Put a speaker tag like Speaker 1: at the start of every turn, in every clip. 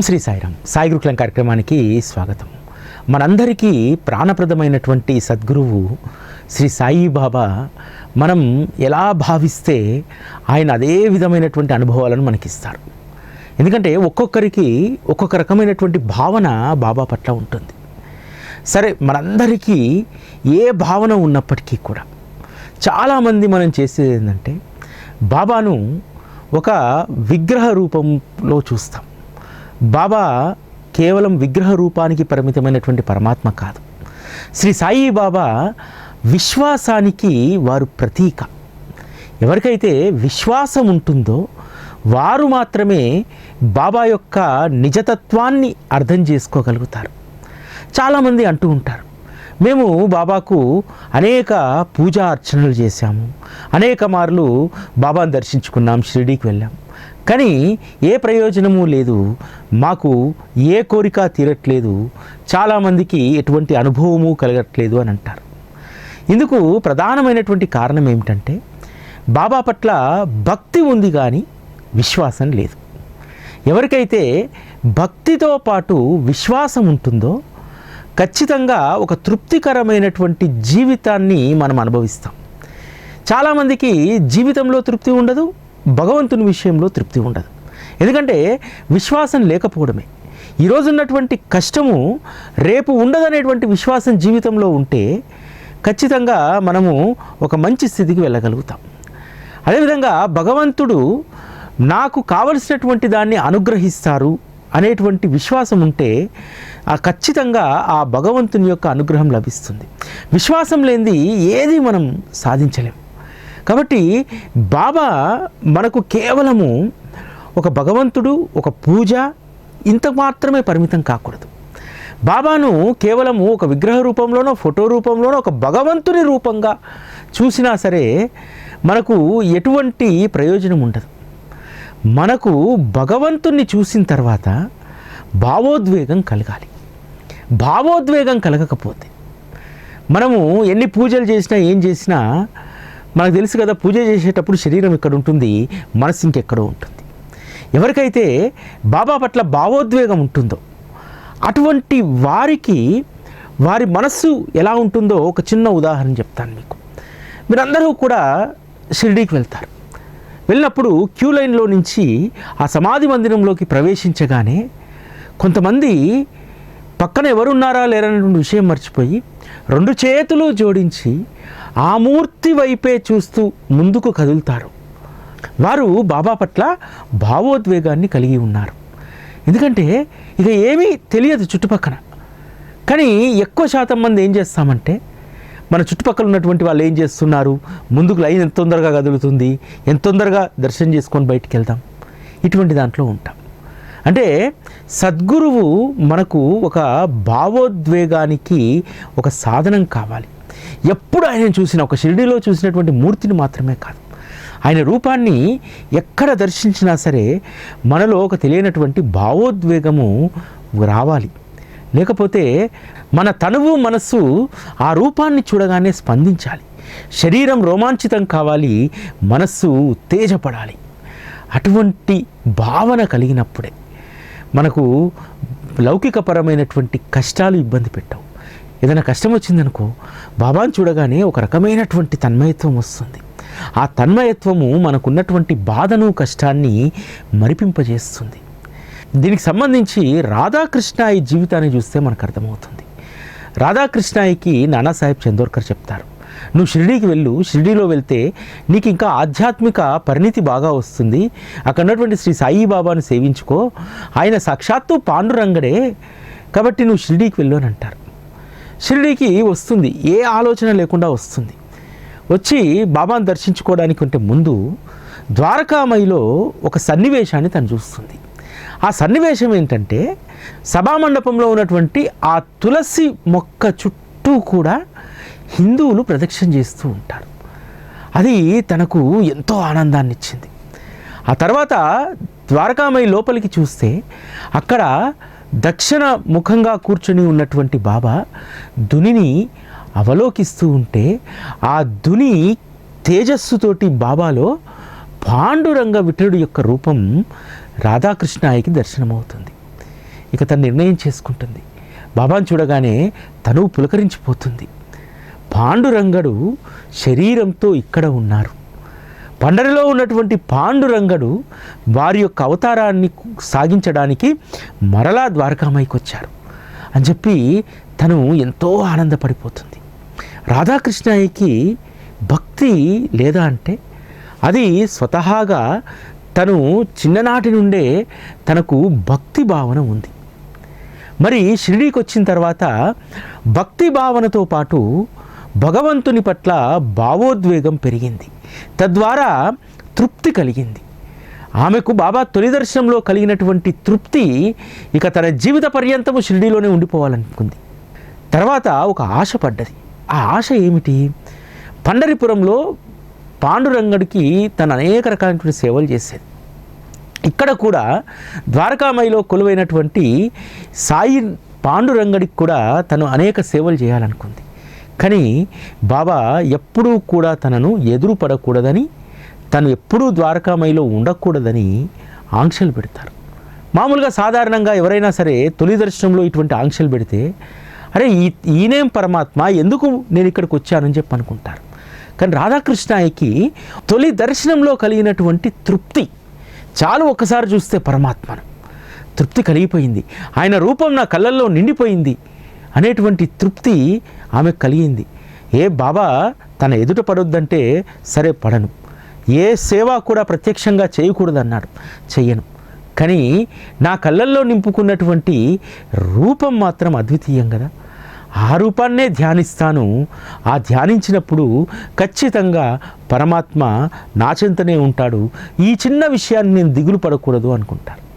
Speaker 1: ఓం శ్రీ సాయిరామ్. సాయి గురుకులం కార్యక్రమానికి స్వాగతం. మనందరికీ ప్రాణప్రదమైనటువంటి సద్గురువు శ్రీ సాయి బాబా మనం ఎలా భావిస్తే ఆయన అదే విధమైనటువంటి అనుభవాలను మనకిస్తారు. ఎందుకంటే ఒక్కొక్కరికి ఒక్కొక్క రకమైనటువంటి భావన బాబా పట్ల ఉంటుంది. సరే మనందరికీ ఏ భావన ఉన్నప్పటికీ కూడా చాలామంది మనం చేసేది ఏంటంటే బాబాను ఒక విగ్రహ రూపంలో చూస్తాం. బాబా కేవలం విగ్రహ రూపానికి పరిమితమైనటువంటి పరమాత్మ కాదు. శ్రీ సాయి బాబా విశ్వాసానికి వారు ప్రతీక. ఎవరికైతే విశ్వాసం ఉంటుందో వారు మాత్రమే బాబా యొక్క నిజతత్వాన్ని అర్థం చేసుకోగలుగుతారు. చాలామంది అంటూ ఉంటారు మేము బాబాకు అనేక పూజా అర్చనలు చేశాము అనేక మార్లు బాబాను దర్శించుకున్నాం షిరిడీకి వెళ్ళాం. కానీ ఏ ప్రయోజనము లేదు. మాకు ఏ కోరిక తీరట్లేదు. చాలామందికి ఎటువంటి అనుభవము కలగట్లేదు అని అంటారు. ఇందుకు ప్రధానమైనటువంటి కారణం ఏమిటంటే బాబా పట్ల భక్తి ఉంది కానీ విశ్వాసం లేదు. ఎవరికైతే భక్తితో పాటు విశ్వాసం ఉంటుందో ఖచ్చితంగా ఒక తృప్తికరమైనటువంటి జీవితాన్ని మనం అనుభవిస్తాం. చాలామందికి జీవితంలో తృప్తి ఉండదు భగవంతుని విషయంలో తృప్తి ఉండదు. ఎందుకంటే విశ్వాసం లేకపోవడమే. ఈరోజు ఉన్నటువంటి కష్టము రేపు ఉండదనేటువంటి విశ్వాసం జీవితంలో ఉంటే ఖచ్చితంగా మనము ఒక మంచి స్థితికి వెళ్ళగలుగుతాం. అదేవిధంగా భగవంతుడు నాకు కావలసినటువంటి దాన్ని అనుగ్రహిస్తారు అనేటువంటి విశ్వాసం ఉంటే ఆ ఖచ్చితంగా ఆ భగవంతుని యొక్క అనుగ్రహం లభిస్తుంది. విశ్వాసం లేనిది ఏది మనం సాధించలేం. కాబట్టి బాబా మనకు కేవలము ఒక భగవంతుడు ఒక పూజ ఇంత మాత్రమే పరిమితం కాకూడదు. బాబాను కేవలము ఒక విగ్రహ రూపంలోనో ఫోటో రూపంలోనో ఒక భగవంతుని రూపంగా చూసినా సరే మనకు ఎటువంటి ప్రయోజనం ఉండదు. మనకు భగవంతుణ్ణి చూసిన తర్వాత భావోద్వేగం కలగాలి. భావోద్వేగం కలగకపోతే మనము ఎన్ని పూజలు చేసినా ఏం చేసినా మనకు తెలుసు కదా పూజ చేసేటప్పుడు శరీరం ఇక్కడ ఉంటుంది? మనసు ఇంకెక్కడో ఉంటుంది. ఎవరికైతే బాబా పట్ల భావోద్వేగం ఉంటుందో అటువంటి వారికి వారి మనస్సు ఎలా ఉంటుందో ఒక చిన్న ఉదాహరణ చెప్తాను మీకు. మీరందరూ కూడా షిరిడీకి వెళ్తారు. వెళ్ళినప్పుడు క్యూ లైన్లో నుంచి ఆ సమాధి మందిరంలోకి ప్రవేశించగానే కొంతమంది పక్కన ఎవరున్నారా లేరనేటువంటి విషయం మర్చిపోయి రెండు చేతులు జోడించి ఆ మూర్తి వైపే చూస్తూ ముందుకు కదులుతారు. వారు బాబా పట్ల భావోద్వేగాన్ని కలిగి ఉన్నారు. ఎందుకంటే ఇక ఏమీ తెలియదు చుట్టుపక్కన. కానీ ఎక్కువ శాతం మంది ఏం చేస్తామంటే మన చుట్టుపక్కల ఉన్నటువంటి వాళ్ళు ఏం చేస్తున్నారు? ముందుకు లైన్ ఎంత తొందరగా కదులుతుంది? ఎంత తొందరగా దర్శనం చేసుకొని బయటికి వెళ్దాం? ఇటువంటి దాంట్లో ఉంటాం. అంటే సద్గురువు మనకు ఒక భావోద్వేగానికి ఒక సాధనం కావాలి. ఎప్పుడు ఆయన చూసిన ఒక షిరిడిలో చూసినటువంటి మూర్తిని మాత్రమే కాదు. ఆయన రూపాన్ని ఎక్కడ దర్శించినా సరే మనలో ఒక తెలియనటువంటి భావోద్వేగము రావాలి. లేకపోతే మన తనువు మనస్సు ఆ రూపాన్ని చూడగానే స్పందించాలి. శరీరం రోమాంచితం కావాలి మనస్సు ఉత్తేజపడాలి. అటువంటి భావన కలిగినప్పుడే మనకు లౌకికపరమైనటువంటి కష్టాలు ఇబ్బంది పెట్టవు. ఏదైనా కష్టం వచ్చిందనుకో బాబాను చూడగానే ఒక రకమైనటువంటి తన్మయత్వం వస్తుంది. ఆ తన్మయత్వము మనకున్నటువంటి బాధను కష్టాన్ని మరిపింపజేస్తుంది. దీనికి సంబంధించి రాధాకృష్ణాయి జీవితాన్ని చూస్తే మనకు అర్థమవుతుంది. రాధాకృష్ణాయికి నానాసాహెబ్ చందోర్కర్ చెప్తారు నువ్వు షిరిడీకి వెళ్ళు షిరిడీలో వెళ్తే నీకు ఇంకా ఆధ్యాత్మిక పరిణితి బాగా వస్తుంది. అక్కడ ఉన్నటువంటి శ్రీ సాయిబాబాను సేవించుకో. ఆయన సాక్షాత్తు పాండురంగడే. కాబట్టి నువ్వు షిరిడీకి వెళ్ళు అని అంటారు. షిరిడీకి వస్తుంది. ఏ ఆలోచన లేకుండా వస్తుంది. వచ్చి బాబాను దర్శించుకోవడానికి ఉంటే ముందు ద్వారకామయిలో ఒక సన్నివేశాన్ని తను చూస్తుంది. ఆ సన్నివేశం ఏంటంటే సభామండపంలో ఉన్నటువంటి ఆ తులసి మొక్క చుట్టూ కూడా హిందువులు ప్రదక్షిణ చేస్తూ ఉంటారు. అది తనకు ఎంతో ఆనందాన్ని ఇచ్చింది ఆ తర్వాత ద్వారకామయి లోపలికి చూస్తే అక్కడ దక్షిణ ముఖంగా కూర్చొని ఉన్నటువంటి బాబా దునిని అవలోకిస్తూ ఉంటే ఆ దుని తేజస్సుతోటి బాబాలో పాండురంగ విఠలుడు యొక్క రూపం రాధాకృష్ణాయికి దర్శనమవుతుంది. ఇక తను నిర్ణయం చేసుకుంటుంది. బాబాను చూడగానే తను పులకరించిపోతుంది. పాండురంగడు శరీరంతో ఇక్కడ ఉన్నారు. పండరిలో ఉన్నటువంటి పాండురంగడు వారి యొక్క అవతారాన్ని సాగించడానికి మరలా ద్వారకామాయికి వచ్చారు అని చెప్పి తను ఎంతో ఆనందపడిపోతుంది. రాధాకృష్ణయ్యకి భక్తి లేదా అంటే అది స్వతహాగా తను చిన్ననాటి నుండే తనకు భక్తి భావన ఉంది. మరి షిరిడీకి వచ్చిన తర్వాత భక్తి భావనతో పాటు భగవంతుని పట్ల భావోద్వేగం పెరిగింది. తద్వారా తృప్తి కలిగింది. ఆమెకు బాబా తొలి దర్శనంలో కలిగినటువంటి తృప్తి ఇక తన జీవిత పర్యంతము షిరిడీలోనే ఉండిపోవాలనుకుంది. తర్వాత ఒక ఆశ పడ్డది. ఆ ఆశ ఏమిటి? పండరిపురంలో పాండురంగడికి తను అనేక రకాలైనటువంటి సేవలు చేసేది. ఇక్కడ కూడా ద్వారకామయిలో కొలువైనటువంటి సాయి పాండురంగడికి కూడా తను అనేక సేవలు చేయాలనుకుంది. కానీ బాబా ఎప్పుడూ కూడా తనను ఎదురు పడకూడదని తను ఎప్పుడూ ద్వారకామయిలో ఉండకూడదని ఆంక్షలు పెడతారు. మామూలుగా సాధారణంగా ఎవరైనా సరే తొలి దర్శనంలో ఇటువంటి ఆంక్షలు పెడితే అరే ఈ ఈయనేం పరమాత్మ ఎందుకు నేను ఇక్కడికి వచ్చానని చెప్పి అనుకుంటారు. కానీ రాధాకృష్ణాయికి తొలి దర్శనంలో కలిగినటువంటి తృప్తి చాలు ఒక్కసారి చూస్తే పరమాత్మను. తృప్తి కలిగిపోయింది. ఆయన రూపం నా కళ్ళల్లో నిండిపోయింది. అనేటువంటి తృప్తి ఆమె కలిగింది. ఏ బాబా తన ఎదుట పడొద్దంటే సరే పడను. ఏ సేవ కూడా ప్రత్యక్షంగా చేయకూడదన్నాడు. చెయ్యను. కానీ నా కళ్ళల్లో నింపుకున్నటువంటి రూపం మాత్రం అద్వితీయం కదా. ఆ రూపాన్నే ధ్యానిస్తాను. ఆ ధ్యానించినప్పుడు ఖచ్చితంగా పరమాత్మ నా చెంతనే ఉంటాడు. ఈ చిన్న విషయాన్ని నేను దిగులు పడకూడదు అనుకుంటాను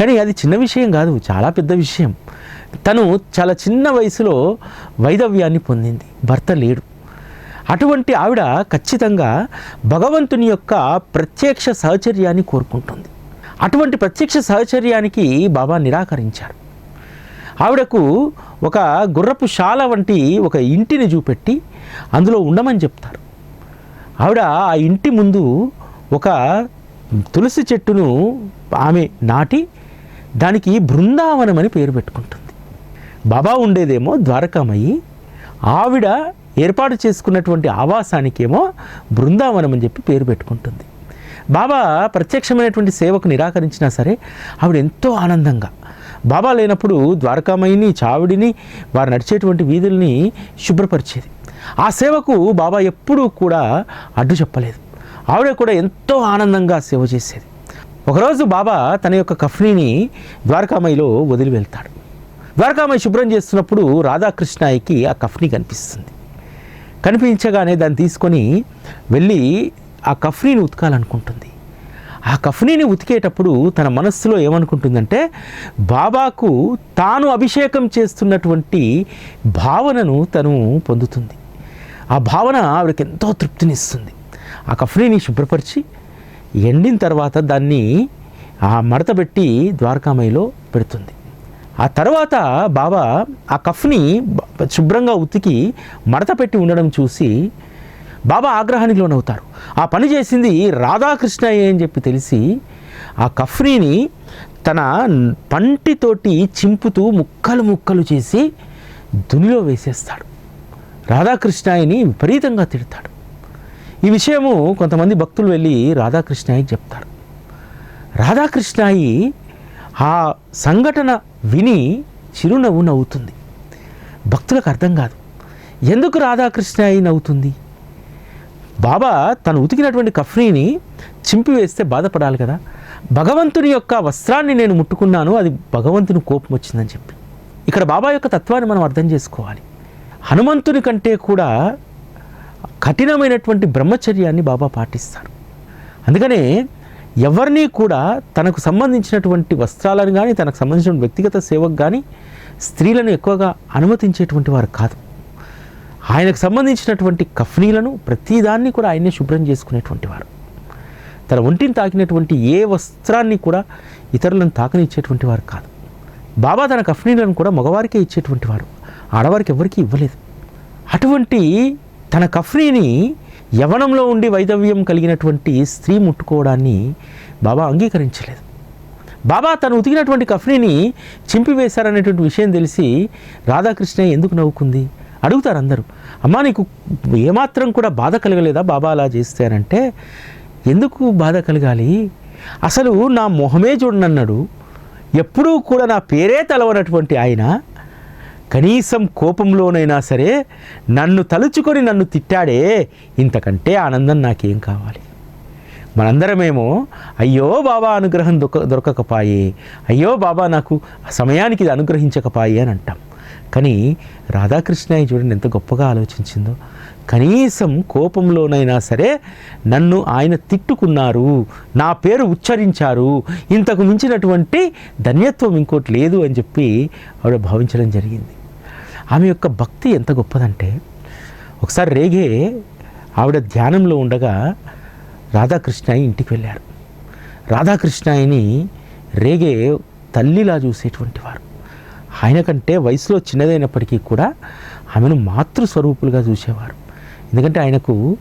Speaker 1: కానీ అది చిన్న విషయం కాదు చాలా పెద్ద విషయం. తను చాలా చిన్న వయసులో వైదవ్యాన్ని పొందింది. భర్త లేడు. అటువంటి ఆవిడ ఖచ్చితంగా భగవంతుని యొక్క ప్రత్యక్ష సహచర్యాన్ని కోరుకుంటుంది. అటువంటి ప్రత్యక్ష సహచర్యానికి బాబా నిరాకరించారు. ఆవిడకు ఒక గుర్రపు శాల వంటి ఒక ఇంటిని చూపెట్టి అందులో ఉండమని చెప్తారు. ఆవిడ ఆ ఇంటి ముందు ఒక తులసి చెట్టును ఆమె నాటి దానికి బృందావనం అని పేరు పెట్టుకుంటుంది. బాబా ఉండేదేమో ద్వారకామయ్యి ఆవిడ ఏర్పాటు చేసుకున్నటువంటి ఆవాసానికేమో బృందావనం అని చెప్పి పేరు పెట్టుకుంటుంది. బాబా ప్రత్యక్షమైనటువంటి సేవకు నిరాకరించినా సరే ఆవిడ ఎంతో ఆనందంగా బాబా లేనప్పుడు ద్వారకామయిని చావిడిని వారు నడిచేటువంటి వీధుల్ని శుభ్రపరిచేది. ఆ సేవకు బాబా ఎప్పుడూ కూడా అడ్డు చెప్పలేదు. ఆవిడ కూడా ఎంతో ఆనందంగా సేవ చేసేది. ఒకరోజు బాబా తన యొక్క కఫ్నీని ద్వారకామాయిలో వదిలి వెళ్తాడు. ద్వారకామయ్య శుభ్రం చేస్తున్నప్పుడు రాధాకృష్ణాయికి ఆ కఫ్నీ కనిపిస్తుంది. కనిపించగానే దాన్ని తీసుకొని వెళ్ళి ఆ కఫ్నీని ఉతకాలనుకుంటుంది. ఆ కఫ్నీని ఉతికేటప్పుడు తన మనస్సులో ఏమనుకుంటుందంటే బాబాకు తాను అభిషేకం చేస్తున్నటువంటి భావనను తను పొందుతుంది. ఆ భావన ఆవిడకి ఎంతో తృప్తినిస్తుంది. ఆ కఫ్నీని శుభ్రపరిచి ఎండిన తర్వాత దాన్ని ఆ మడత పెట్టి ద్వారకామయిలో పెడుతుంది. ఆ తర్వాత బాబా ఆ కఫ్ని శుభ్రంగా ఉతికి మడత పెట్టి ఉండడం చూసి బాబా ఆగ్రహానికి లోనవుతారు ఆ పని చేసింది రాధాకృష్ణయ్య అని చెప్పి తెలిసి ఆ కఫ్నీని తన పంటితోటి చింపుతూ ముక్కలు ముక్కలు చేసి దునిలో వేసేస్తాడు. రాధాకృష్ణాయని విపరీతంగా తిడతాడు. ఈ విషయము కొంతమంది భక్తులు వెళ్ళి రాధాకృష్ణాయికి చెప్తారు. రాధాకృష్ణాయి ఆ సంఘటన విని చిరునవ్వు నవ్వుతుంది. భక్తులకు అర్థం కాదు. ఎందుకు రాధాకృష్ణాయి నవ్వుతుంది? బాబా తను ఉతికినటువంటి కఫ్రీని చింపివేస్తే బాధపడాలి కదా. భగవంతుని యొక్క వస్త్రాన్ని నేను ముట్టుకున్నాను అది భగవంతుని కోపం వచ్చిందని చెప్పి. ఇక్కడ బాబా యొక్క తత్వాన్ని మనం అర్థం చేసుకోవాలి. హనుమంతుని కంటే కూడా కఠినమైనటువంటి బ్రహ్మచర్యాన్ని బాబా పాటిస్తారు. అందుకనే ఎవరిని కూడా తనకు సంబంధించినటువంటి వస్త్రాలను కానీ తనకు సంబంధించిన వ్యక్తిగత సేవకు కానీ స్త్రీలను ఎక్కువగా అనుమతించేటువంటి వారు కాదు. ఆయనకు సంబంధించినటువంటి కఫ్నీలను ప్రతిదాన్ని కూడా ఆయనే శుభ్రం చేసుకునేటువంటి వారు. తన ఒంటిని తాకినటువంటి ఏ వస్త్రాన్ని కూడా ఇతరులను తాకనిచ్చేటువంటి వారు కాదు. బాబా తన కఫ్నీలను కూడా మగవారికే ఇచ్చేటువంటి వారు. ఆడవారికి ఎవరికీ ఇవ్వలేదు. అటువంటి తన కఫ్రీని యవనంలో ఉండి వైదవ్యం కలిగినటువంటి స్త్రీ ముట్టుకోవడాన్ని బాబా అంగీకరించలేదు. బాబా తను ఉతికినటువంటి కఫ్రీని చింపివేశారనేటువంటి విషయం తెలిసి రాధాకృష్ణ ఎందుకు నవ్వుకుంది? అడుగుతారు అందరూ. అమ్మా నీకు ఏమాత్రం కూడా బాధ కలగలేదా బాబా అలా చేస్తే అంటే ఎందుకు బాధ కలగాలి? అసలు నా మొహమే చూడనన్నాడు. ఎప్పుడూ కూడా నా పేరే తలవనటువంటి ఆయన కనీసం కోపంలోనైనా సరే నన్ను తలుచుకొని నన్ను తిట్టాడే ఇంతకంటే ఆనందం నాకేం కావాలి? మనందరమేమో అయ్యో బాబా అనుగ్రహం దొరక దొరకకపాయే అయ్యో బాబా నాకు ఆ సమయానికి ఇది అనుగ్రహించకపాయే అని అంటాం. కానీ రాధాకృష్ణ చూడండి ఎంత గొప్పగా ఆలోచించిందో. కనీసం కోపంలోనైనా సరే నన్ను ఆయన తిట్టుకున్నారు నా పేరు ఉచ్చరించారు ఇంతకు మించినటువంటి ధన్యత్వం ఇంకోటి లేదు అని చెప్పి ఆవిడ భావించడం జరిగింది. ఆమె యొక్క భక్తి ఎంత గొప్పదంటే ఒకసారి రేగే ఆవిడ ధ్యానంలో ఉండగా రాధాకృష్ణాయి ఇంటికి వెళ్ళారు. రాధాకృష్ణాయిని రేగే తల్లిలా చూసేటువంటి వారు. ఆయన కంటే వయసులో చిన్నదైనప్పటికీ కూడా ఆమెను మాతృస్వరూపులుగా చూసేవారు. ఎందుకంటే ఆయనకు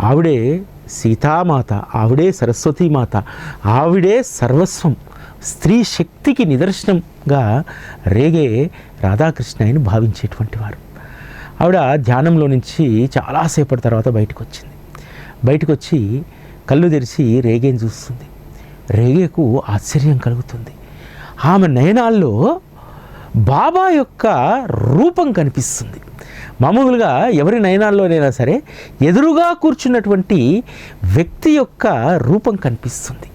Speaker 1: ఆవిడే సీతామాత ఆవిడే సరస్వతీమాత ఆవిడే సర్వస్వం. స్త్రీ శక్తికి నిదర్శనంగా రేగే రాధాకృష్ణయ్యని భావించేటువంటి వారు. ఆవిడ ధ్యానంలో నుంచి చాలాసేపటి తర్వాత బయటకు వచ్చింది బయటకు వచ్చి కళ్ళు తెరిచి రేగేని చూస్తుంది. రేగేకు ఆశ్చర్యం కలుగుతుంది. ఆమె నయనాల్లో బాబా యొక్క రూపం కనిపిస్తుంది. మామూలుగా ఎవరి నయనాల్లోనైనా సరే ఎదురుగా కూర్చున్నటువంటి వ్యక్తి యొక్క రూపం కనిపిస్తుంది.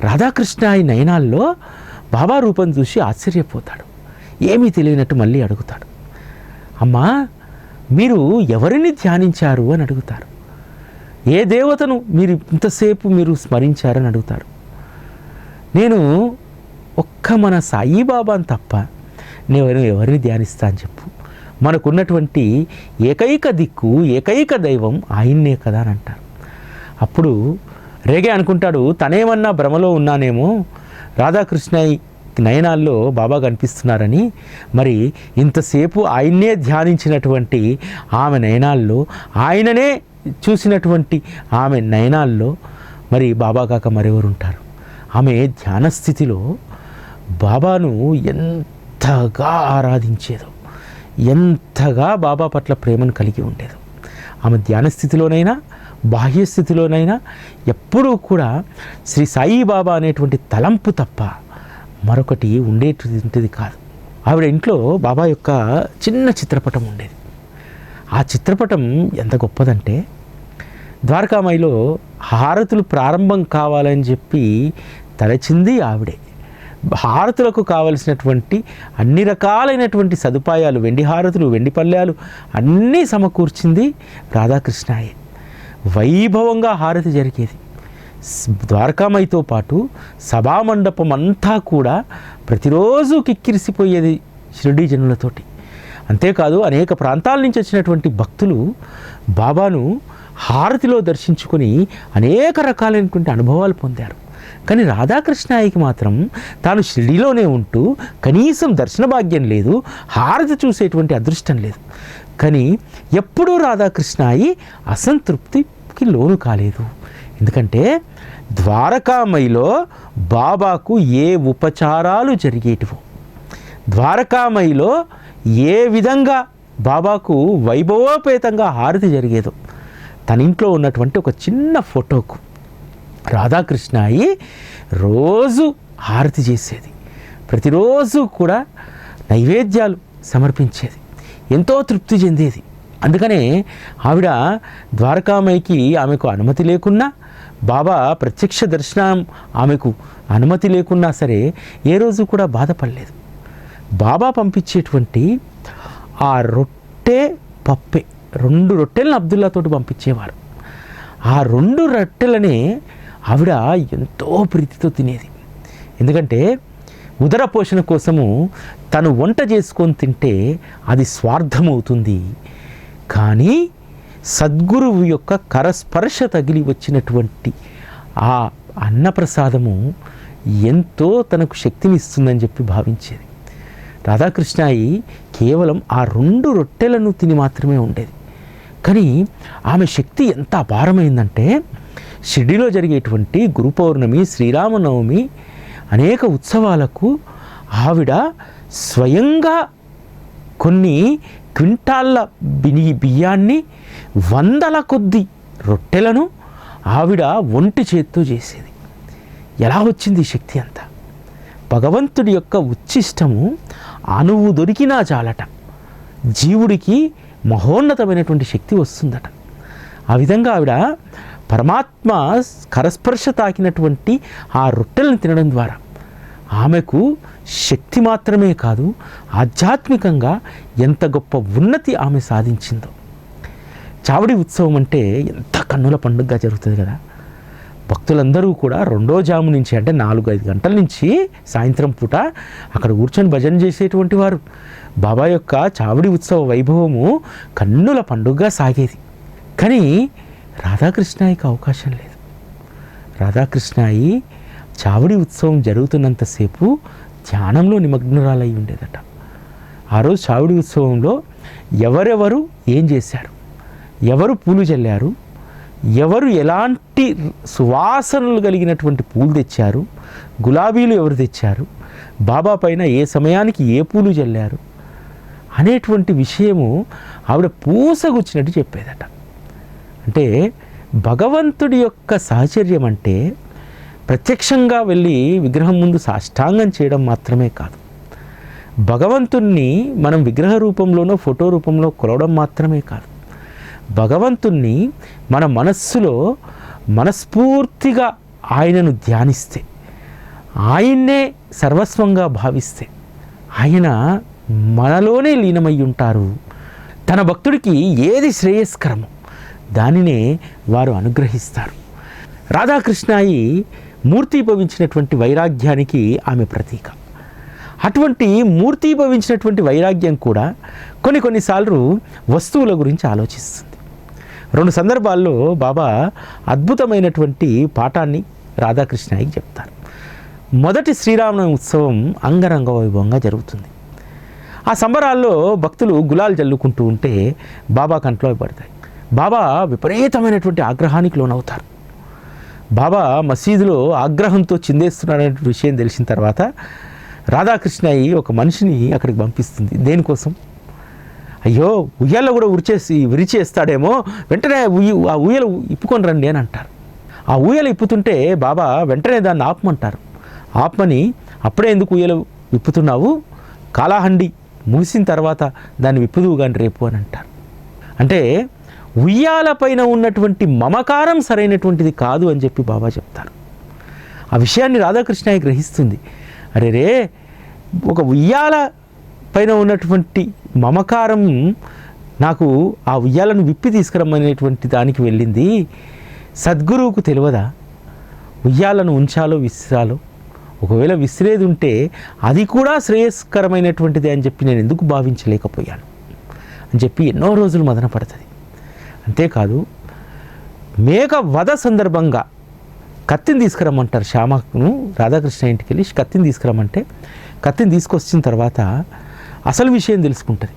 Speaker 1: రాధాకృష్ణ ఈ నయనాల్లో బాబా రూపం చూసి ఆశ్చర్యపోతాడు. ఏమీ తెలియనట్టు మళ్ళీ అడుగుతాడు. అమ్మా మీరు ఎవరిని ధ్యానించారు అని అడుగుతారు. ఏ దేవతను మీరు ఇంతసేపు మీరు స్మరించారని అడుగుతారు. నేను ఒక్క మన సాయిబాబాను తప్ప నేను ఎవరిని ధ్యానిస్తా అని చెప్పు. మనకున్నటువంటి ఏకైక దిక్కు ఏకైక దైవం ఆయన్నే కదా అని అంటారు. అప్పుడు రేగే అనుకుంటాడు తనేమన్నా భ్రమలో ఉన్నానేమో? రాధాకృష్ణయ్య నయనాల్లో బాబా కనిపిస్తున్నారని. మరి ఇంతసేపు ఆయన్నే ధ్యానించినటువంటి ఆమె నయనాల్లో ఆయననే చూసినటువంటి ఆమె నయనాల్లో మరి బాబా కాక మరెవరు ఉంటారు ఆమె ధ్యాన స్థితిలో బాబాను ఎంతగా ఆరాధించేదో ఎంతగా బాబా పట్ల ప్రేమను కలిగి ఉండేదో ఆమె ధ్యాన స్థితిలోనైనా బాహ్యస్థితిలోనైనా ఎప్పుడూ కూడా శ్రీ సాయిబాబా అనేటువంటి తలంపు తప్ప మరొకటి ఉండేటువంటిది కాదు. ఆవిడ ఇంట్లో బాబా యొక్క చిన్న చిత్రపటం ఉండేది. ఆ చిత్రపటం ఎంత గొప్పదంటే ద్వారకామాయిలో హారతులు ప్రారంభం కావాలని చెప్పి తలచింది ఆవిడే. హారతులకు కావలసినటువంటి అన్ని రకాలైనటువంటి సదుపాయాలు వెండి హారతులు వెండి పల్లెలు అన్నీ సమకూర్చింది రాధాకృష్ణయే. వైభవంగా హారతి జరిగేది. స్- ద్వారకామాయితో పాటు సభామండపం అంతా కూడా ప్రతిరోజు కిక్కిరిసిపోయేది షిరిడీ జనులతోటి. అంతేకాదు అనేక ప్రాంతాల నుంచి వచ్చినటువంటి భక్తులు బాబాను హారతిలో దర్శించుకొని అనేక రకాలైనటువంటి అనుభవాలు పొందారు. కానీ రాధాకృష్ణాయికి మాత్రం తాను షిరిడీలోనే ఉంటూ కనీసం దర్శన భాగ్యం లేదు హారతి చూసేటువంటి అదృష్టం లేదు. కానీ ఎప్పుడూ రాధాకృష్ణాయి అసంతృప్తి బాబాకి లోను కాలేదు. ఎందుకంటే ద్వారకామయిలో బాబాకు ఏ ఉపచారాలు జరిగేటివో ద్వారకామయిలో ఏ విధంగా బాబాకు వైభవోపేతంగా హారతి జరిగేదో తన ఇంట్లో ఉన్నటువంటి ఒక చిన్న ఫోటోకు రాధాకృష్ణాయి రోజు హారతి చేసేది. ప్రతిరోజు కూడా నైవేద్యాలు సమర్పించేది. ఎంతో తృప్తి చెందేది. అందుకనే ఆవిడ ద్వారకామాయికి ఆమెకు అనుమతి లేకున్నా బాబా ప్రత్యక్ష దర్శనం ఆమెకు అనుమతి లేకున్నా సరే ఏ రోజు కూడా బాధపడలేదు. బాబా పంపించేటువంటి ఆ రొట్టె పప్పే రెండు రొట్టెలను అబ్దుల్లాతోటి పంపించేవారు. ఆ రెండు రొట్టెలనే ఆవిడ ఎంతో ప్రీతితో తినేది. ఎందుకంటే ఉదర పోషణ కోసము తను వంట చేసుకొని తింటే అది స్వార్థమవుతుంది కానీ సద్గురువు యొక్క కరస్పర్శ తగిలి వచ్చినటువంటి ఆ అన్నప్రసాదము ఎంతో తనకు శక్తిని ఇస్తుందని చెప్పి భావించేది. రాధాకృష్ణాయి కేవలం ఆ రెండు రొట్టెలను తిని మాత్రమే ఉండేది. కానీ ఆమె శక్తి ఎంత అపారమైందంటే షిరిడిలో జరిగేటువంటి గురు పౌర్ణమి శ్రీరామనవమి అనేక ఉత్సవాలకు ఆవిడ స్వయంగా కొన్ని క్వింటాళ్ళ బిని బియ్యాన్ని వందల కొద్ది రొట్టెలను ఆవిడ ఒంటి చేత్తో చేసేది. ఎలా వచ్చింది శక్తి అంతా? భగవంతుడి యొక్క ఉచ్ఛిష్టము అణువు దొరికినా చాలట. జీవుడికి మహోన్నతమైనటువంటి శక్తి వస్తుందట. ఆ విధంగా ఆవిడ పరమాత్మ కరస్పర్శ తాకినటువంటి ఆ రొట్టెలను తినడం ద్వారా ఆమెకు శక్తి మాత్రమే కాదు ఆధ్యాత్మికంగా ఎంత గొప్ప ఉన్నతి ఆమె సాధించిందో. చావడి ఉత్సవం అంటే ఎంత కన్నుల పండుగగా జరుగుతుంది కదా. భక్తులందరూ కూడా రెండో జాము నుంచి అంటే నాలుగు ఐదు గంటల నుంచి సాయంత్రం పూట అక్కడ కూర్చొని భజన చేసేటువంటి వారు. బాబా యొక్క చావడి ఉత్సవ వైభవము కన్నుల పండుగగా సాగేది. కానీ రాధాకృష్ణాయికి అవకాశం లేదు. రాధాకృష్ణాయి చావడి ఉత్సవం జరుగుతున్నంతసేపు ధ్యానంలో నిమగ్నురాలై ఉండేదట. ఆ రోజు చావడి ఉత్సవంలో ఎవరెవరు ఏం చేశారు? ఎవరు పూలు చల్లారు ఎవరు ఎలాంటి సువాసనలు కలిగినటువంటి పూలు తెచ్చారు? గులాబీలు ఎవరు తెచ్చారు? బాబా పైన ఏ సమయానికి ఏ పూలు చల్లారు అనేటువంటి విషయము ఆవిడ పూసగుచ్చినట్టు చెప్పేదట. అంటే భగవంతుడి యొక్క సాహచర్యం అంటే ప్రత్యక్షంగా వెళ్ళి విగ్రహం ముందు సాష్టాంగం చేయడం మాత్రమే కాదు. భగవంతుణ్ణి మనం విగ్రహ రూపంలోనో ఫోటో రూపంలో కొలవడం మాత్రమే కాదు. భగవంతుణ్ణి మన మనస్సులో మనస్ఫూర్తిగా ఆయనను ధ్యానిస్తే ఆయన్నే సర్వస్వంగా భావిస్తే ఆయన మనలోనే లీనమై ఉంటారు. తన భక్తుడికి ఏది శ్రేయస్కరమో దానినే వారు అనుగ్రహిస్తారు. రాధాకృష్ణాయి మూర్తీభవించినటువంటి వైరాగ్యానికి ఆమె ప్రతీక. అటువంటి మూర్తీభవించినటువంటి వైరాగ్యం కూడా కొన్ని కొన్నిసార్లు వస్తువుల గురించి ఆలోచిస్తుంది. రెండు సందర్భాల్లో బాబా అద్భుతమైనటువంటి పాఠాన్ని రాధాకృష్ణాయికి చెప్తారు. మొదటి శ్రీరామనవమి ఉత్సవం అంగరంగ వైభవంగా జరుగుతుంది. ఆ సంబరాల్లో భక్తులు గులాలు జల్లుకుంటూ ఉంటే బాబా కంట్లో పడతాయి. బాబా విపరీతమైనటువంటి ఆగ్రహానికి లోనవుతారు. బాబా మసీదులో ఆగ్రహంతో చిందేస్తున్నాడనే విషయం తెలిసిన తర్వాత రాధాకృష్ణయ్య ఒక మనిషిని అక్కడికి పంపిస్తుంది. దేనికోసం? అయ్యో ఉయ్యాల కూడా ఉరిచేసి విరిచేస్తాడేమో వెంటనే ఉయ్య ఆ ఊయల ఇప్పుకొని రండి అని అంటారు. ఆ ఊయల ఇప్పుతుంటే బాబా వెంటనే దాన్ని ఆపమంటారు. ఆపమని అప్పుడే ఎందుకు ఊయలు విప్పుతున్నావు? కాలాహండి ముగిసిన తర్వాత దాన్ని విప్పుదువు కానీ రేపు అని అంటారు. అంటే ఉయ్యాల పైన ఉన్నటువంటి మమకారం సరైనటువంటిది కాదు అని చెప్పి బాబా చెప్తారు. ఆ విషయాన్ని రాధాకృష్ణయ్య గ్రహిస్తుంది. అరే రే ఒక ఉయ్యాల పైన ఉన్నటువంటి మమకారం నాకు ఆ ఉయ్యాలను విప్పి తీసుకురమ్మనేటువంటి దానికి వెళ్ళింది. సద్గురువుకు తెలియదా? ఉయ్యాలను ఉంచాలో విసిరాలో? ఒకవేళ విసిరేది ఉంటే అది కూడా శ్రేయస్కరమైనటువంటిది అని చెప్పి నేను ఎందుకు భావించలేకపోయాను? అని చెప్పి ఎన్నో రోజులు మదన పడుతుంది. అంతేకాదు మేక వధ సందర్భంగా కత్తిని తీసుకురమ్మంటారు శ్యామను రాధాకృష్ణ ఇంటికి వెళ్ళి కత్తిని తీసుకురమ్మంటే కత్తిని తీసుకొచ్చిన తర్వాత అసలు విషయం తెలుసుకుంటుంది.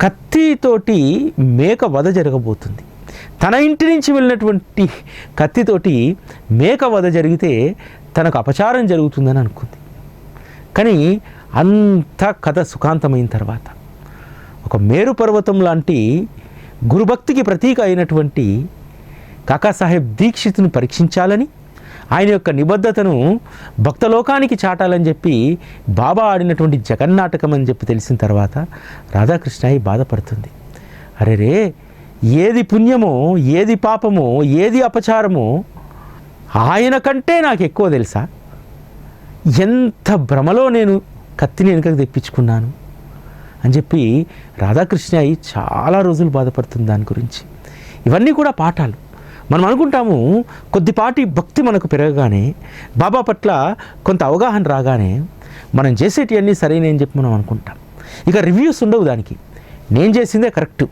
Speaker 1: కత్తితోటి మేక వధ జరగబోతుంది. తన ఇంటి నుంచి వెళ్ళినటువంటి కత్తితోటి మేక వధ జరిగితే తనకు అపచారం జరుగుతుందని అనుకుంది. కానీ అంత కథ సుఖాంతమైన తర్వాత ఒక మేరు పర్వతం లాంటి గురుభక్తికి ప్రతీక అయినటువంటి కాకాసాహెబ్ దీక్షిత్ను పరీక్షించాలని ఆయన యొక్క నిబద్ధతను భక్తలోకానికి చాటాలని చెప్పి బాబా ఆడినటువంటి జగన్నాటకం అని చెప్పి తెలిసిన తర్వాత రాధాకృష్ణ బాధపడుతుంది. అరే రే ఏది పుణ్యమో ఏది పాపమో ఏది అపచారమో ఆయన కంటే నాకు ఎక్కువ తెలుసా? ఎంత భ్రమలో నేను కత్తిని వెనుకకు తెప్పించుకున్నాను. అని చెప్పి రాధాకృష్ణయ్య చాలా రోజులు బాధపడుతుంది దాని గురించి. ఇవన్నీ కూడా పాఠాలు. మనం అనుకుంటాము కొద్దిపాటి భక్తి మనకు పెరగగానే బాబా పట్ల కొంత అవగాహన రాగానే మనం చేసేటివన్నీ సరైన అని చెప్పి మనం అనుకుంటాం. ఇక రివ్యూస్ ఉండవు దానికి. నేను చేసిందే కరెక్ట్.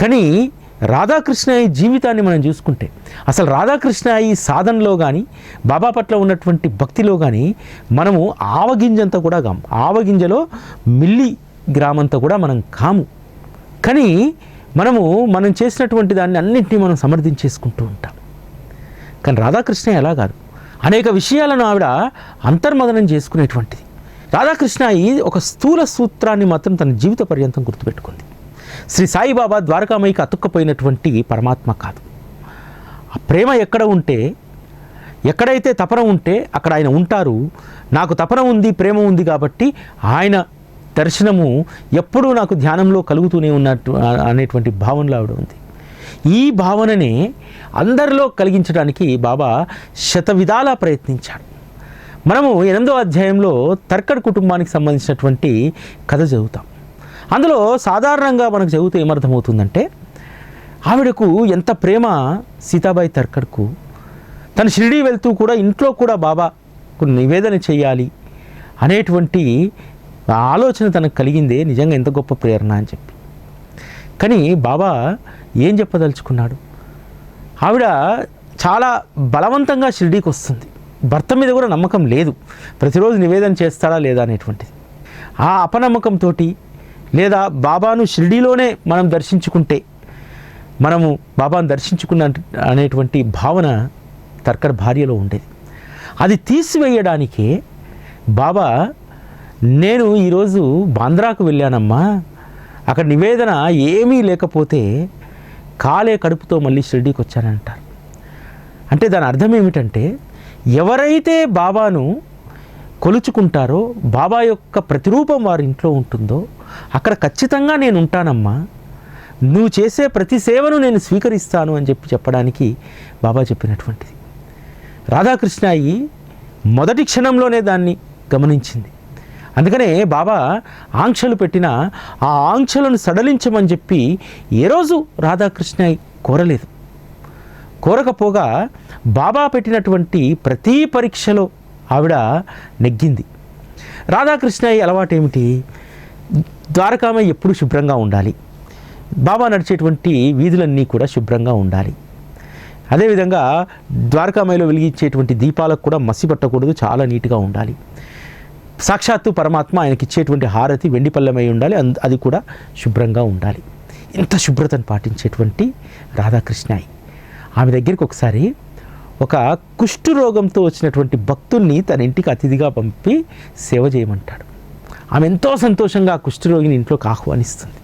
Speaker 1: కానీ రాధాకృష్ణ జీవితాన్ని మనం చూసుకుంటే అసలు రాధాకృష్ణ ఈ సాధనలో కానీ బాబా పట్ల ఉన్నటువంటి భక్తిలో కానీ మనము ఆవగింజంతా కూడా కాము ఆవగింజలో మిల్లి గ్రామంతా కూడా మనం కాము. కానీ మనము మనం చేసినటువంటి దాన్ని అన్నింటినీ మనం సమర్థించేసుకుంటూ ఉంటాం. కానీ రాధాకృష్ణ ఎలా కాదు. అనేక విషయాలను ఆవిడ అంతర్మదనం చేసుకునేటువంటిది. రాధాకృష్ణ ఈ ఒక స్థూల సూత్రాన్ని మాత్రం తన జీవిత పర్యంతం గుర్తుపెట్టుకుంది. శ్రీ సాయిబాబా ద్వారకామయ్యకి అతుక్కపోయినటువంటి పరమాత్మ కాదు. ఆ ప్రేమ ఎక్కడ ఉంటే ఎక్కడైతే తపన ఉంటే అక్కడ ఆయన ఉంటారు. నాకు తపన ఉంది ప్రేమ ఉంది కాబట్టి ఆయన దర్శనము ఎప్పుడూ నాకు ధ్యానంలో కలుగుతూనే ఉన్నట్టు అనేటువంటి భావనలో ఆవిడ ఉంది. ఈ భావనని అందరిలో కలిగించడానికి బాబా శత విధాలా ప్రయత్నించాడు. మనము ఎనిమిదో అధ్యాయంలో తర్కడ్ కుటుంబానికి సంబంధించినటువంటి కథ చదువుతాం. అందులో సాధారణంగా మనకు చదివితే ఏమర్థమవుతుందంటే ఆవిడకు ఎంత ప్రేమ సీతాబాయి తర్కడ్కు. తను షిరిడీ వెళ్తూ కూడా ఇంట్లో కూడా బాబాకు నివేదన చేయాలి అనేటువంటి ఆలోచన తనకు కలిగిందే నిజంగా ఎంత గొప్ప ప్రేరణ అని చెప్పి. కానీ బాబా ఏం చెప్పదలుచుకున్నాడు? ఆవిడ చాలా బలవంతంగా షిరిడీకి వస్తుంది. భర్త మీద కూడా నమ్మకం లేదు. ప్రతిరోజు నివేదన చేస్తాడా లేదా అనేటువంటిది. ఆ అపనమ్మకంతో లేదా బాబాను షిరిడీలోనే మనం దర్శించుకుంటే మనము బాబాను దర్శించుకున్న అనేటువంటి భావన తర్కర్ భార్యలో ఉండేది. అది తీసివేయడానికే బాబా నేను ఈరోజు బాంద్రాకు వెళ్ళానమ్మా. అక్కడ నివేదన ఏమీ లేకపోతే కాలే కడుపుతో మళ్ళీ షిర్డీకి వచ్చానంటారు అంటే దాని అర్థం ఏమిటంటే ఎవరైతే బాబాను కొలుచుకుంటారో బాబా యొక్క ప్రతిరూపం వారి ఇంట్లో ఉంటుందో అక్కడ ఖచ్చితంగా నేను ఉంటానమ్మా. నువ్వు చేసే ప్రతి సేవను నేను స్వీకరిస్తాను అని చెప్పి చెప్పడానికి బాబా చెప్పినటువంటిది. రాధాకృష్ణాయి మొదటి క్షణంలోనే దాన్ని గమనించింది. అందుకనే బాబా ఆంక్షలు పెట్టిన ఆ ఆంక్షలను సడలించమని చెప్పి ఏ రోజు రాధాకృష్ణ కోరలేదు. కోరకపోగా బాబా పెట్టినటువంటి ప్రతి పరీక్షలో ఆవిడ నెగ్గింది. రాధాకృష్ణయ్య అలవాటు ఏమిటి ద్వారకామ ఎప్పుడు శుభ్రంగా ఉండాలి. బాబా నడిచేటువంటి వీధులన్నీ కూడా శుభ్రంగా ఉండాలి. అదేవిధంగా ద్వారకామయ్యలో వెలిగించేటువంటి దీపాలకు కూడా మసి పట్టకూడదు చాలా నీట్గా ఉండాలి. సాక్షాత్తు పరమాత్మ ఆయనకి ఇచ్చేటువంటి హారతి వెండి పల్లెమై ఉండాలి. అది కూడా శుభ్రంగా ఉండాలి. ఇంత శుభ్రతను పాటించేటువంటి రాధాకృష్ణాయి. ఆమె దగ్గరికి ఒకసారి ఒక కుష్టు రోగంతో వచ్చినటువంటి భక్తుల్ని తన ఇంటికి అతిథిగా పంపి సేవ చేయమంటాడు. ఆమె ఎంతో సంతోషంగా ఆ కుష్ఠరోగిని ఇంట్లోకి ఆహ్వానిస్తుంది.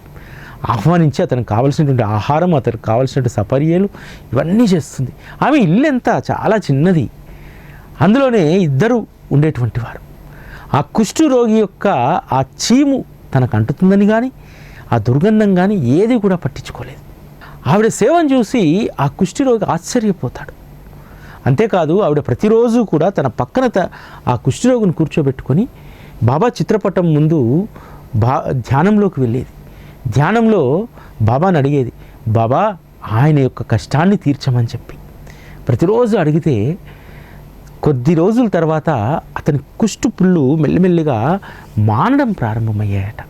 Speaker 1: ఆహ్వానించి అతనికి కావలసినటువంటి ఆహారం అతనికి కావలసినటువంటి సపర్యలు ఇవన్నీ చేస్తుంది. ఆమె ఇల్లు ఎంత చాలా చిన్నది. అందులోనే ఇద్దరు ఉండేటువంటి వారు. ఆ కుష్ఠరోగి యొక్క ఆ చీము తనకు అంటుతుందని కానీ ఆ దుర్గంధం కానీ ఏది కూడా పట్టించుకోలేదు. ఆవిడ సేవను చూసి ఆ కుష్ఠరోగి ఆశ్చర్యపోతాడు. అంతేకాదు ఆవిడ ప్రతిరోజు కూడా తన పక్కన త- ఆ కుష్ఠరోగిని కూర్చోబెట్టుకొని బాబా చిత్రపటం ముందు బా ధ్యానంలోకి వెళ్ళేది. ధ్యానంలో బాబాని అడిగేది బాబా ఆయన యొక్క కష్టాన్ని తీర్చమని చెప్పి. ప్రతిరోజు అడిగితే కొద్ది రోజుల తర్వాత అతని కుష్టు పుళ్ళు మెల్లిమెల్లిగా మానడం ప్రారంభమయ్యాయట.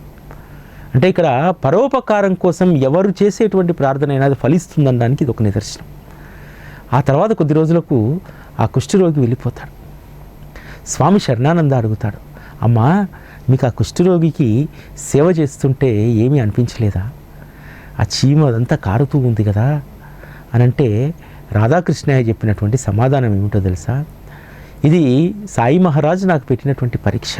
Speaker 1: అంటే ఇక్కడ పరోపకారం కోసం ఎవరు చేసేటువంటి ప్రార్థన అయినా అది ఫలిస్తుందనడానికి ఇది ఒక నిదర్శనం. ఆ తర్వాత కొద్ది రోజులకు ఆ కుష్ఠరోగి వెళ్ళిపోతాడు. స్వామి శరణానంద అడుగుతాడు అమ్మా మీకు ఆ కుష్ఠరోగికి సేవ చేస్తుంటే ఏమీ అనిపించలేదా? ఆ చీమ అదంతా కారుతూ ఉంది కదా అని అంటే రాధాకృష్ణయ్య చెప్పినటువంటి సమాధానం ఏమిటో తెలుసా? ఇది సాయి మహారాజ్ నాకు పెట్టినటువంటి పరీక్ష.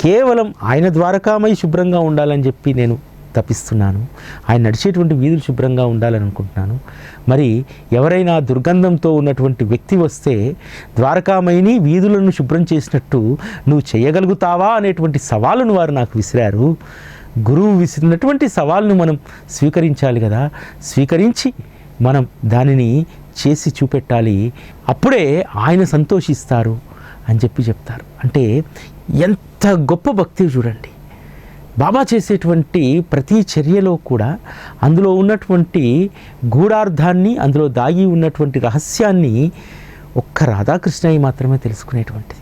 Speaker 1: కేవలం ఆయన ద్వారకామై శుభ్రంగా ఉండాలని చెప్పి నేను తప్పిస్తున్నాను ఆయన నడిచేటువంటి వీధులు శుభ్రంగా ఉండాలని అనుకుంటున్నాను. మరి ఎవరైనా దుర్గంధంతో ఉన్నటువంటి వ్యక్తి వస్తే ద్వారకామైని వీధులను శుభ్రం చేసినట్టు నువ్వు చేయగలుగుతావా అనేటువంటి సవాలును వారు నాకు విసిరారు. గురువు విసిరినటువంటి సవాల్ను మనం స్వీకరించాలి కదా. స్వీకరించి మనం దానిని చేసి చూపెట్టాలి. అప్పుడే ఆయన సంతోషిస్తారు అని చెప్పి చెప్తారు. అంటే ఎంత గొప్ప భక్తి చూడండి. బాబా చేసేటువంటి ప్రతి చర్యలో కూడా అందులో ఉన్నటువంటి గూఢార్థాన్ని అందులో దాగి ఉన్నటువంటి రహస్యాన్ని ఒక్క రాధాకృష్ణయ్య మాత్రమే తెలుసుకునేటువంటిది.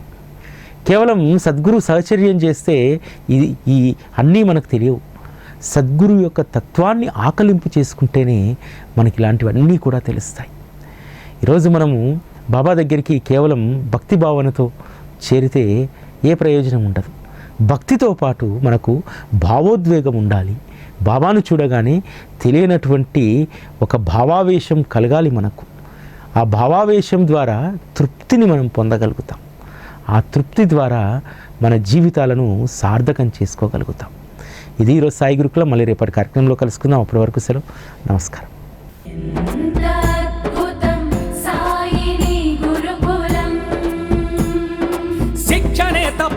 Speaker 1: కేవలం సద్గురు సహచర్యం చేస్తే ఇది ఈ అన్నీ మనకు తెలియవు. సద్గురు యొక్క తత్వాన్ని ఆకలింపు చేసుకుంటేనే మనకి ఇలాంటివన్నీ కూడా తెలుస్తాయి. ఈరోజు మనము బాబా దగ్గరికి కేవలం భక్తి భావనతో చేరితే ఏ ప్రయోజనం ఉండదు. భక్తితో పాటు మనకు భావోద్వేగం ఉండాలి. బాబాను చూడగానే తెలియనటువంటి ఒక భావావేశం కలగాలి మనకు. ఆ భావావేశం ద్వారా తృప్తిని మనం పొందగలుగుతాం. ఆ తృప్తి ద్వారా మన జీవితాలను సార్థకం చేసుకోగలుగుతాం. ఇది ఈరోజు సాయి గురుకుల. మళ్ళీ రేపటి కార్యక్రమంలో కలుసుకుందాం. అప్పటి వరకు సెలవు. నమస్కారం.